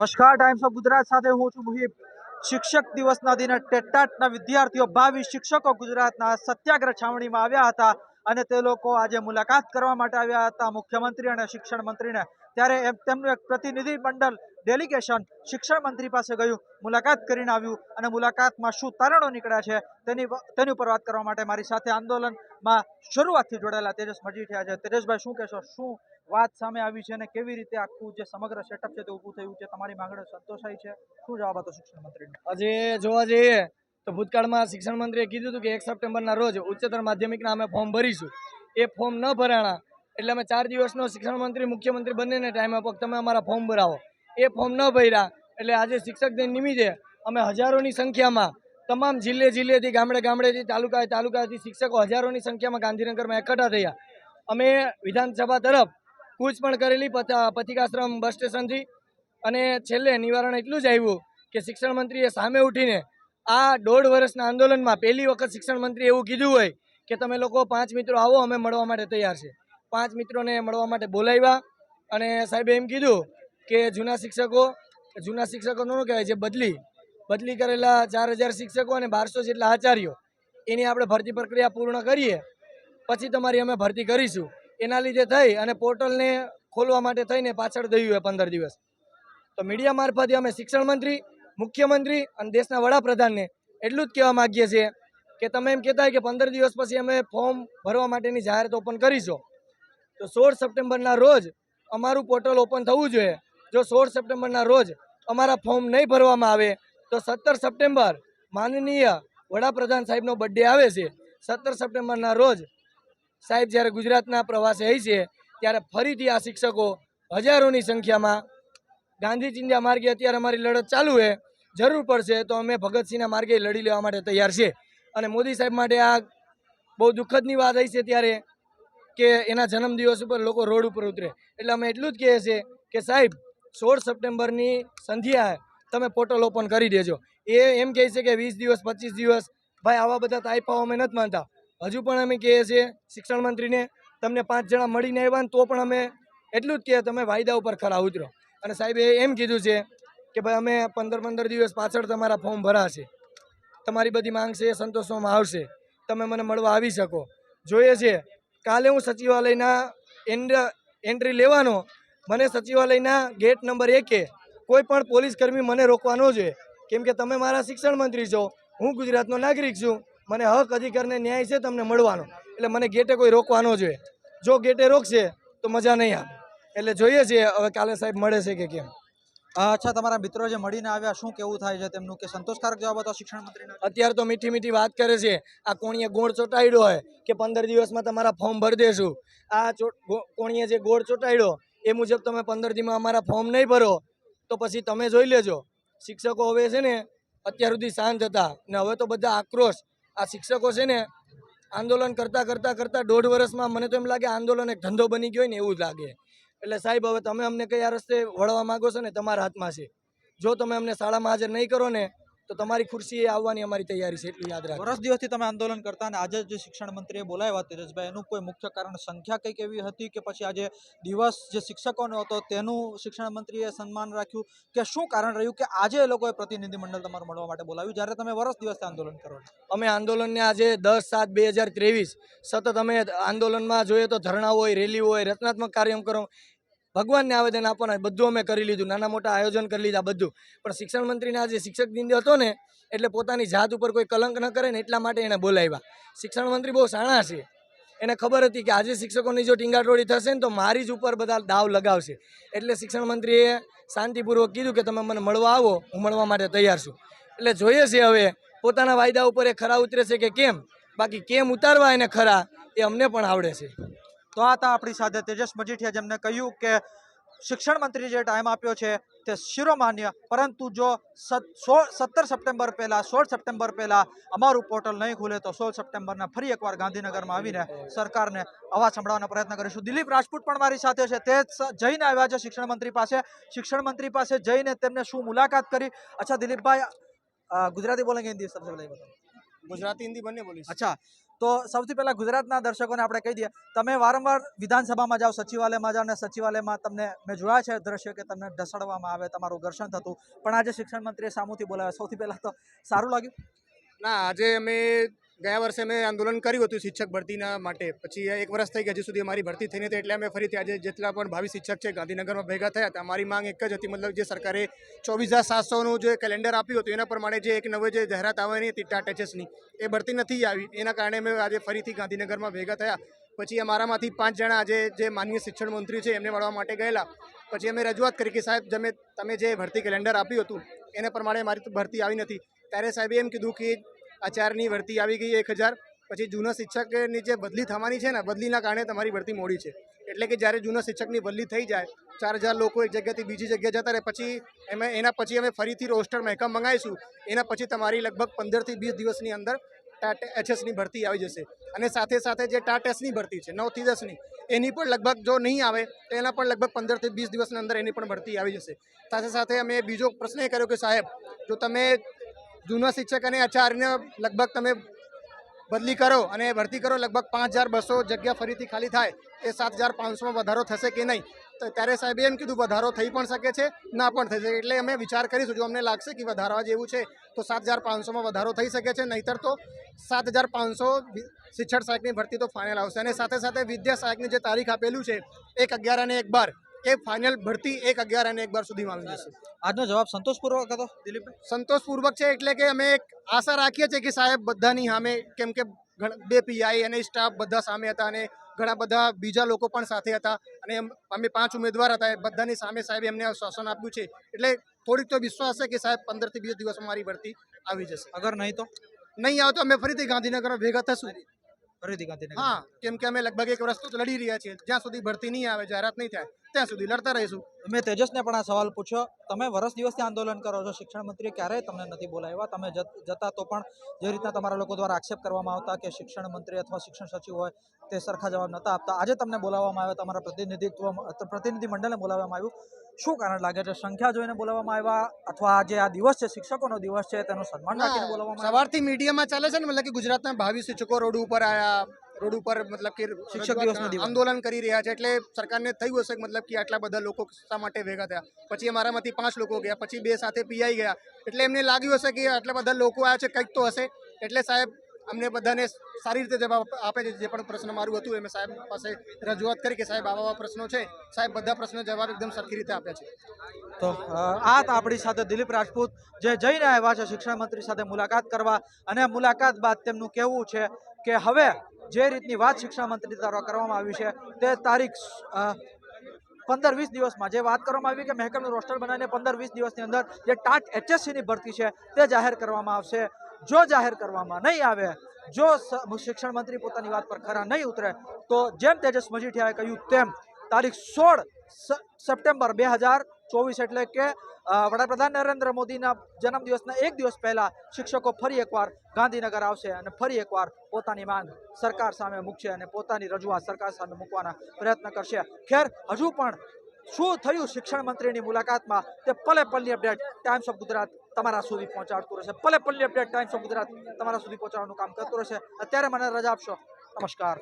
નમસ્કાર times of Gujarat સાથે હું છું મુહિબ. શિક્ષક દિવસના દિને ટેટાટના વિદ્યાર્થીઓ બાવીસ શિક્ષકો ગુજરાતના સત્યાગ્રહ છાવણીમાં આવ્યા હતા અને તે લોકો આજે મુલાકાત કરવા માટે આવ્યા હતા. મુખ્યમંત્રી અને શિક્ષણ મંત્રીને ત્યારે તેમનું એક પ્રતિનિધિ મંડળ ડેલિગેશન શિક્ષણ મંત્રી પાસે ગયું. મુલાકાત કરીને આવ્યું અને મુલાકાતમાં શું તારણો નીકળ્યા છે તેની તેની ઉપર વાત કરવા માટે મારી સાથે આંદોલનમાં શરૂઆતથી જોડાયેલા તેજસ મજીઠિયા છે તેજસભાઈ, શું કહેશો? શું વાત સામે આવી છે અને કેવી રીતે આખું જે સમગ્ર સેટઅપ છે તે ઊભું થયું છે, તમારી માંગણી સંતોષાઈ છે. શું જવાબ હતો શિક્ષણ મંત્રીને? આજે જોવા જઈએ તો ભૂતકાળમાં શિક્ષણ મંત્રીએ કીધું હતું કે એક સપ્ટેમ્બરના રોજ ઉચ્ચતર માધ્યમિકના અમે ફોર્મ ભરીશું. એ ફોર્મ ન ભરાણા, એટલે અમે ચાર દિવસનો શિક્ષણ મંત્રી, મુખ્યમંત્રી બંનેને ટાઈમ આપો તમે અમારા ફોર્મ ભરાવો. એ ફોર્મ ન ભર્યા, એટલે આજે શિક્ષક દિન નિમિત્તે અમે હજારોની સંખ્યામાં તમામ જિલ્લે જિલ્લેથી, ગામડે ગામડેથી તાલુકા તાલુકાથી શિક્ષકો હજારોની સંખ્યામાં ગાંધીનગરમાં એકઠા થયા. અમે વિધાનસભા તરફ કૂચ પણ કરેલી પથ- પથિકાશ્રમ બસ સ્ટેશનથી. અને છેલ્લે નિવારણ એટલું જ આવ્યું કે શિક્ષણ મંત્રીએ સામે ઉઠીને આ દોઢ વર્ષના આંદોલનમાં પહેલી વખત શિક્ષણ મંત્રીએ એવું કીધું હોય કે તમે લોકો પાંચ મિત્રો આવો, અમે મળવા માટે તૈયાર છે. પાંચ મિત્રોને મળવા માટે બોલાવ્યા અને સાહેબે એમ કીધું કે જૂના શિક્ષકો, જૂના શિક્ષકોનું કહેવાય? જે બદલી બદલી કરેલા ચાર હજાર શિક્ષકો અને બારસો જેટલા આચાર્યો, એની આપણે ભરતી પ્રક્રિયા પૂર્ણ કરીએ. પછી તમારી અમે ભરતી કરીશું. એના લીધે થઈ અને પોર્ટલને ખોલવા માટે થઈને પાછળ ગયું હોય પંદર દિવસ. તો મીડિયા મારફતે અમે શિક્ષણ મંત્રી, મુખ્યમંત્રી અને દેશના વડાપ્રધાનને એટલું જ કહેવા માગીએ છીએ કે તમે એમ કહેતા હોય કે પંદર દિવસ પછી અમે ફોર્મ ભરવા માટેની જાહેરાત ઓપન કરીશું. તો સોળ સપ્ટેમ્બરના રોજ અમારું પોર્ટલ ઓપન થવું જોઈએ. જો સોળ સપ્ટેમ્બરના રોજ અમારા ફોર્મ નહીં ભરવામાં આવે, તો સત્તર સપ્ટેમ્બર માનનીય વડાપ્રધાન સાહેબનો બર્થડે આવે છે. સત્તર સપ્ટેમ્બરના રોજ સાહેબ, જ્યારે ગુજરાતના પ્રવાસે આવી છે, ત્યારે ફરીથી આ શિક્ષકો હજારોની સંખ્યામાં ગાંધી ચિંધ્યા માર્ગે અત્યારે અમારી લડત ચાલુ છે. જરૂર પડશે તો અમે ભગતસિંહના માર્ગે લડી લેવા માટે તૈયાર છે. અને મોદી સાહેબ માટે આ બહુ દુઃખદની વાત આવી છે ત્યારે કે એના જન્મદિવસ ઉપર લોકો રોડ ઉપર ઉતરે. એટલે અમે એટલું જ કહીએ છીએ કે સાહેબ, સોળ સપ્ટેમ્બરની સંધ્યાએ તમે પોર્ટલ ઓપન કરી દેજો. એ એમ કહે છે કે વીસ દિવસ, પચીસ દિવસ, ભાઈ આવા બધા તાઇફાઓ અમે નથી માનતા. હજુ પણ અમે કહીએ છીએ, શિક્ષણ મંત્રીને તમને પાંચ જણા મળીને આવ્યા તો પણ અમે એટલું જ કહે તમે વાયદા ઉપર ખરા ઉતરો. અને સાહેબે એમ કીધું છે કે ભાઈ અમે પંદર પંદર દિવસ પાછળ તમારા ફોર્મ ભરાશે. તમારી બધી માંગ છે એ સંતોષવામાં આવશે. તમે મને મળવા આવી શકો. જોઈએ છે, કાલે હું સચિવાલયના એન્ટ્રી લેવાનો, મને સચિવાલયના ગેટ નંબર એકે કોઈ પણ પોલીસ કર્મી મને રોકવાનો છે કેમ કે તમે મારા શિક્ષણ મંત્રી છો, હું ગુજરાતનો નાગરિક છું. મને હક અધિકારને ન્યાય છે તમને મળવાનો. એટલે મને ગેટે કોઈ રોકવાનો જોઈએ. જો ગેટે રોકશે તો મજા નહીં આવે. એટલે જોઈએ છીએ હવે કાલે સાહેબ મળે છે કે કેમ. અચ્છા તમારા મિત્રો જે મળીને આવ્યા શું કેવું થાય છે તેમનું? કે સંતોષકારક જવાબ હતો શિક્ષણ મંત્રી અત્યારે તો મીઠી મીઠી વાત કરે છે. આ કોણીએ ગોળ ચોટાડ્યો હોય કે પંદર દિવસમાં તમારા ફોર્મ ભરી દેશું. આ કોણીએ જે ગોળ ચોટાડ્યો એ મુજબ તમે પંદર દીમાં અમારા ફોર્મ નહીં ભરો તો પછી તમે જોઈ લેજો. શિક્ષકો હવે છે ને અત્યાર સુધી શાંત હતા. ને હવે તો બધા આક્રોશ આ શિક્ષકો છે ને આંદોલન કરતાં કરતાં કરતાં દોઢ વર્ષમાં મને તો એમ લાગે આંદોલન એક ધંધો બની ગયો હોય ને એવું જ લાગે. એટલે સાહેબ, હવે તમે અમને કયા રસ્તે વળવા માંગો છો ને? તમારા હાથમાં છે. જો તમે અમને શાળામાં હાજર નહીં કરો ને તો તમારી ખુરશીએ આવવાની અમારી તૈયારી છે એટલું યાદ રાખો વર્ષ દિવસથી તમે આંદોલન કરતા અને આજે જે શિક્ષણ મંત્રીએ બોલાવ્યા તેજસભાઈ એનું કોઈ મુખ્ય કારણ સંખ્યા કંઈક એવી હતી કે પછી આજે દિવસ જે શિક્ષકોનો હતો તેનું શિક્ષણ મંત્રીએ સન્માન રાખ્યું? કે શું કારણ રહ્યું કે આજે એ લોકોએ પ્રતિનિધિમંડળ તમારું મળવા માટે બોલાવ્યું? જ્યારે તમે વર્ષ દિવસથી આંદોલન કરો અમે આંદોલનને આજે દસ સાત બે હજાર ત્રેવીસ સતત અમે આંદોલનમાં જોઈએ તો ધરણા હોય રેલી હોય રચનાત્મક કાર્યક્રમ ભગવાનને આવેદન આપવાના બધું અમે કરી લીધું, નાના મોટા આયોજન કરી લીધા બધું. પણ શિક્ષણ મંત્રીને આજે શિક્ષક દિન હતો ને, એટલે પોતાની જાત ઉપર કોઈ કલંક ન કરે ને એટલા માટે એને બોલાવ્યા. શિક્ષણ મંત્રી બહુ શાણા છે. એને ખબર હતી કે આજે શિક્ષકોની જો ટીંગાટોળી થશે ને તો મારી જ ઉપર બધા દાવ લગાવશે. એટલે શિક્ષણ મંત્રીએ શાંતિપૂર્વક કીધું કે તમે મને મળવા આવો, હું મળવા માટે તૈયાર છું. એટલે જોઈએ છે હવે, પોતાના વાયદા ઉપર એ ખરા ઉતરે છે કે કેમ? બાકી કેમ ઉતારવા એને ખરા, એ અમને પણ આવડે છે. તો આ હતા આપણી સાથે તેજસ મજીઠિયા જેમને કહ્યું કે શિક્ષણ મંત્રી જે ટાઈમ આપ્યો છે તે શિરોમાન્ય. પરંતુ જો સત્તર સપ્ટેમ્બર પહેલાં સોળ સપ્ટેમ્બર પહેલાં અમારું પોર્ટલ નહીં ખુલે તો સોળ સપ્ટેમ્બરના ફરી એકવાર ગાંધીનગરમાં આવીને સરકારને અવાજ સંભળાવવાનો પ્રયત્ન કરીશું. દિલીપ રાજપૂત પણ મારી સાથે છે. તે જઈને આવ્યા છે શિક્ષણ મંત્રી પાસે. શિક્ષણ મંત્રી પાસે જઈને તેમને શું મુલાકાત કરી? અચ્છા દિલીપભાઈ ગુજરાતી બોલેંગે હિન્દી સબસે પહેલાં ગુજરાતી હિન્દી બંને બોલી અચ્છા તો સૌથી પહેલા ગુજરાતના દર્શકોને આપણે કહી દઈએ, તમે વારંવાર વિધાનસભામાં જાઓ, સચિવાલયમાં જાઓ અને સચિવાલયમાં તમને મેં જોયા છે દ્રશ્ય કે તમને ઢસડવામાં આવે, તમારું ઘર્ષણ થતું. પણ આજે શિક્ષણ મંત્રીએ સામુથી બોલાવ્યા. સૌથી પહેલા તો સારું લાગ્યું? ના, આજે અમે ગયા વર્ષે અમે આંદોલન કર્યું હતું શિક્ષક ભરતીના માટે. પછી એક વર્ષ થઈ ગયા હજી સુધી અમારી ભરતી થઈ નથી એટલે અમે ફરીથી આજે જેટલા પણ ભાવિ શિક્ષક છે, ગાંધીનગરમાં ભેગા થયા હતા અમારી માંગ એક જ હતી. મતલબ જે સરકારે ચોવીસ હજાર સાતસોનું જે કેલેન્ડર આપ્યું હતું, એના પ્રમાણે જે એક નવી જે જાહેરાત આવવાની હતી, ટાટા એચએસની એ ભરતી નથી આવી. એના કારણે અમે આજે ફરીથી ગાંધીનગરમાં ભેગા થયા. પછી અમારામાંથી પાંચ જણા આજે જે માનનીય શિક્ષણ મંત્રી છે, એમને મળવા માટે ગયેલા. પછી અમે રજૂઆત કરી કે, સાહેબ, તમે તમે જે ભરતી કેલેન્ડર આપ્યું હતું, એના પ્રમાણે મારી ભરતી આવી નથી. ત્યારે સાહેબે એમ કીધું કે આચારની ભરતી આવી ગઈ એક હજાર. પછી જૂના શિક્ષકની જે બદલી થવાની છે ને, બદલીના કારણે તમારી ભરતી મોડી છે. એટલે કે જ્યારે જૂના શિક્ષકની બદલી થઈ જાય, ચાર હજાર લોકો એક જગ્યાથી બીજી જગ્યાએ જતા રહે, પછી એમાં એના પછી અમે ફરીથી રોસ્ટર મહેકમ મંગાવીશું. એના પછી તમારી લગભગ પંદરથી વીસ દિવસની અંદર ટાટ એચએસની ભરતી આવી જશે. અને સાથે સાથે જે ટાટ એસની ભરતી છે, નવથી દસની, એની પણ લગભગ જો નહીં આવે, તો એના પણ લગભગ પંદરથી વીસ દિવસની અંદર એની પણ ભરતી આવી જશે. સાથે સાથે અમે બીજો પ્રશ્ન એ કર્યો કે સાહેબ, જો તમે જૂના શિક્ષક અને આચાર્યને લગભગ તમે બદલી કરો અને ભરતી કરો લગભગ પાંચ હજાર બસો જગ્યા ફરીથી ખાલી થાય, એ સાત હજાર પાંચસોમાં વધારો થશે કે નહીં? તો ત્યારે સાહેબે એમ કીધું, વધારો થઈ પણ શકે છે, ના પણ થઈ શકે. એટલે અમે વિચાર કરીશું, જો અમને લાગશે કે વધારવા જેવું છે, તો સાત હજાર પાંચસોમાં વધારો થઈ શકે છે, નહીતર તો સાત હજાર પાંચસો શિક્ષણ સહાયકની ભરતી તો ફાઇનલ આવશે. અને સાથે સાથે વિદ્યા સહાયકની જે તારીખ આપેલું છે, એક અગિયાર અને એક બાર એ ફાઇનલ ભરતી એક અગિયાર અને એક બાર સુધીમાં આવી જશે આજનો જવાબ સંતોષપૂર્વક હતો. દિલીપભાઈ? સંતોષપૂર્વક છે એટલે કે અમે એક આશા રાખીએ છીએ કે સાહેબ બધાની સામે કેમ કે બે પીઆઈ અને સ્ટાફ બધા સામે હતા અને ઘણા બધા બીજા લોકો પણ સાથે હતા અને અમે પાંચ ઉમેદવાર હતા એ બધાની સામે સાહેબ એમને શાસન આપ્યું છે. એટલે થોડીક તો વિશ્વાસ છે કે સાહેબ પંદરથી વીસ દિવસમાં મારી ભરતી આવી જશે. અગર નહીં તો? નહીં આવે તો અમે ફરીથી ગાંધીનગરમાં ભેગા થશું. ફરીથી ગાંધીનગર હા કેમ કે અમે લગભગ એક વર્ષ તો લડી રહ્યા છીએ. જ્યાં સુધી ભરતી નહીં આવે જાહેરાત નહીં થાય ત્યાં સુધી લડતા રહીશું. મેં તેજસને પણ આ સવાલ પૂછ્યો. તમે વર્ષ દિવસથી આંદોલન કરો છો શિક્ષણ મંત્રીએ ક્યારેય તમને નથી બોલાવ્યા. તમે જતા તો પણ જે રીતના તમારા લોકો દ્વારા આક્ષેપ કરવામાં આવતા કે શિક્ષણ મંત્રી અથવા શિક્ષણ સચિવ હોય તે સરખા જવાબ નહોતા આપતા. આજે તમને બોલાવવામાં આવ્યા તમારા પ્રતિનિધિત્વ પ્રતિનિધિ મંડળને બોલાવવામાં આવ્યું. શું કારણ લાગે છે? સંખ્યા જોઈને બોલાવવામાં આવ્યા અથવા જે આ દિવસ છે શિક્ષકોનો દિવસ છે તેનું સન્માન રાખીને બોલાવવામાં સવારથી મીડિયામાં ચાલે છે ને મતલબ કે ગુજરાતના ભાવિ શિક્ષકો રોડ ઉપર આયા રોડ ઉપર મતલબ કે શિક્ષક દિવસ. આંદોલન કરી રહ્યા છે એટલે સરકારને થયું હશે મતલબ કે આટલા બધા લોકો શા માટે ભેગા થયા? પછી અમારામાંથી પાંચ લોકો ગયા પછી બે સાથે પીઆઈ ગયા એટલે એમને લાગ્યું હશે કે આટલા બધા લોકો આવ્યા છે કંઈક તો હશે. એટલે સાહેબ અમને બધાને સારી રીતે જવાબ આપે છે. જે પણ પ્રશ્ન મારું હતું, એ મેં સાહેબ પાસે રજૂઆત કરી કે સાહેબ આવા આવા પ્રશ્નો છે. સાહેબ બધા પ્રશ્નો જવાબ એકદમ સરખી રીતે આપ્યા છે. તો આ આપણી સાથે દિલીપ રાજપૂત, જે જઈને આવ્યા છે શિક્ષણ મંત્રી સાથે મુલાકાત કરવા અને મુલાકાત બાદ તેમનું કહેવું છે કે હવે જે રીતની વાત શિક્ષણ મંત્રી દ્વારા કરવામાં આવી છે, તે તારીખ પંદર વીસ દિવસમાં જે વાત કરવામાં આવી કે મહેકમનું રોસ્ટર બનાવીને પંદર વીસ દિવસની અંદર જે ટાટ એચએસસીની ભરતી છે, તે જાહેર કરવામાં આવશે. જો જાહેર કરવામાં નહીં આવે, જો શિક્ષણ મંત્રી પોતાની વાત પર ખરા નહીં ઉતરે, તો જેમ તેજસ મજીઠિયાએ કહ્યું તેમ તારીખ સોળ સપ્ટેમ્બર બે હજાર ચોવીસ એટલે કે વડાપ્રધાન નરેન્દ્ર મોદીના જન્મદિવસના એક દિવસ પહેલા શિક્ષકો ફરી એકવાર ગાંધીનગર આવશે અને ફરી એકવાર પોતાની માંગ સરકાર સામે મૂકશે અને પોતાની રજૂઆત સરકાર સામે મૂકવાના પ્રયત્ન કરશે. ખેર, હજુ પણ શું થયું શિક્ષણ મંત્રીની મુલાકાતમાં? તે પલે પલની અપડેટ ટાઈમ્સ ઓફ ગુજરાત તમારા સુધી પહોંચાડતું રહેશે. પલે પલ્લી અપડેટ ટાઈમ્સ ઓફ ગુજરાત તમારા સુધી પહોંચાડવાનું કામ કરતું રહેશે. અત્યારે મને રજા આપશો. નમસ્કાર.